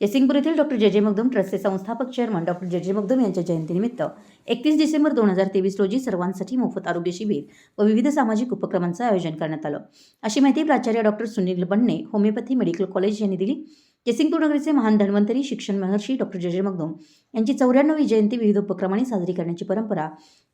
यसिंगपूर येथील डॉक्टर जे जे मगदुम ट्रस्टचे संस्थापक चेअरमन डॉक्टर जे जे मगदुम यांच्या जयंतीनिमित्त एकतीस डिसेंबर दोन हजार तेवीस रोजी सर्वांसाठी मोफत आरोग्य शिबिर व विविध सामाजिक उपक्रमांचं आयोजन करण्यात आलं. अशी माहिती प्राचार्य डॉक्टर सुनील बन्ने होमिओपॅथी मेडिकल कॉलेज यांनी दिली. जयसिंगपूर नगरीचे महान धन्वंतरी शिक्षण महर्षी डॉक्टर जे जे मगदुम यांची चौऱ्याण्णवी जयंती विविध उपक्रमांनी साजरी करण्याची परंपरा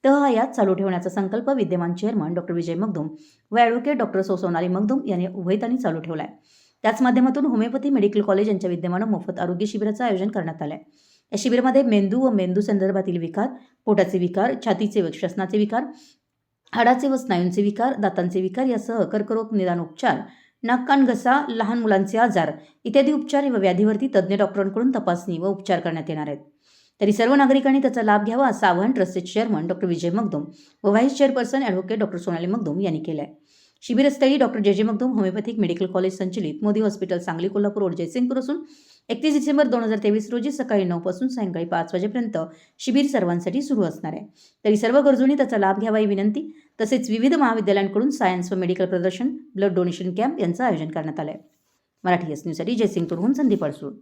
तहयात चालू ठेवण्याचा संकल्प विद्यमान चेअरमन डॉक्टर विजय मगदुम व ॲडव्होकेट डॉक्टर सोसोनाली मगदुम यांनी उभयतांनी चालू ठेवला आहे त्याच माध्यमातून होमिओपॅथी मेडिकल कॉलेज यांच्या विद्यमानं मोफत आरोग्य शिबिराचं आयोजन करण्यात आलं आहे या शिबिरामध्ये मेंदू व मेंदू संदर्भातील विकार पोटाचे विकार छातीचे व श्वसनाचे विकार हाडाचे व स्नायूंचे विकार दातांचे विकार यासह कर्करोग निदान उपचार नाक कान घसा लहान मुलांचे आजार इत्यादी उपचार व व्याधीवरती तज्ज्ञ डॉक्टरांकडून तपासणी व उपचार करण्यात येणार आहेत. तरी सर्व नागरिकांनी त्याचा लाभ घ्यावा असं आवाहन ट्रस्टचे चेअरमन डॉक्टर विजय मगदुम व vice chairperson advocate doctor Sonali Magdum यांनी केलं आहे शिबिरस्थळी डॉक्टर जे जे मगदुम होमिओपॅथिक मेडिकल कॉलेज संचलित मोदी हॉस्पिटल सांगली कोल्हापूर रोड जयसिंगपूर असून एकतीस डिसेंबर दोन हजार तेवीस रोजी सकाळी नऊपासून सायंकाळी पाच वाजेपर्यंत शिबिर सर्वांसाठी सुरू असणार आहे. तरी सर्व गरजूंनी त्याचा लाभ घ्यावा ही विनंती तसेच विविध महाविद्यालयांकडून सायन्स व मेडिकल प्रदर्शन ब्लड डोनेशन कॅम्प यांचं आयोजन करण्यात आलं आहे मराठी एस न्यूजसाठी जयसिंगपूरहून संदीप अडसूळ.